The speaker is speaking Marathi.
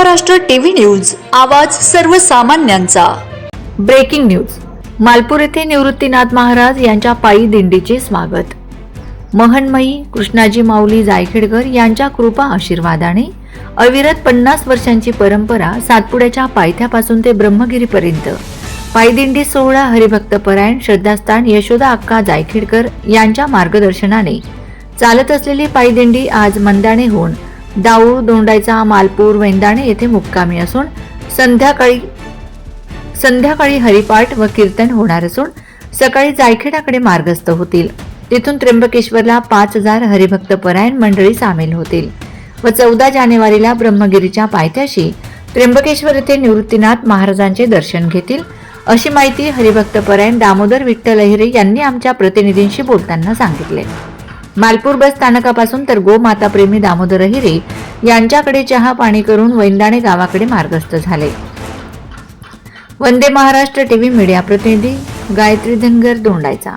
महाराष्ट्र टीव्ही न्यूज आवाज सर्वसामान्यांचा. Breaking news. मालपूर येथे निवृत्तीनाथ महाराज यांच्या पायी दिंडीचे स्वागत. महनमयी कृष्णाजी माऊली जायखेडकर यांच्या कृपा आशीर्वादाने अविरत पन्नास वर्षांची परंपरा सातपुड्याच्या पायथ्यापासून ते ब्रह्मगिरीपर्यंत. पायदिंडी सोहळा हरिभक्त परायण श्रद्धास्थान यशोदा अक्का जायखेडकर यांच्या मार्गदर्शनाने चालत असलेली पायदिंडी आज मंदाणे होऊन दाऊळ दोंडायचा मालपूर वेंदाणे येथे मुक्कामी असून संध्याकाळी संध्याकाळी हरिपाठ व कीर्तन होणार असून सकाळी जायखेडाकडे मार्गस्थ होतील. तिथून त्र्यंबकेश्वरला पाच हजार हरिभक्त परायण मंडळी सामील होतील व चौदा जानेवारीला ब्रह्मगिरीच्या पायथ्याशी त्र्यंबकेश्वर येथे निवृत्तीनाथ महाराजांचे दर्शन घेतील अशी माहिती हरिभक्त परायण दामोदर विठ्ठल अहिरे यांनी आमच्या प्रतिनिधींशी बोलताना सांगितले. मालपूर बस स्थानकापासून तर गोमाता प्रेमी दामोदर हिरे यांच्याकडे चहा पाणी करून वैंदाणे गावाकडे मार्गस्थ झाले. वंदे महाराष्ट्र टीव्ही मीडिया प्रतिनिधी गायत्री धनगर दोंडायचा.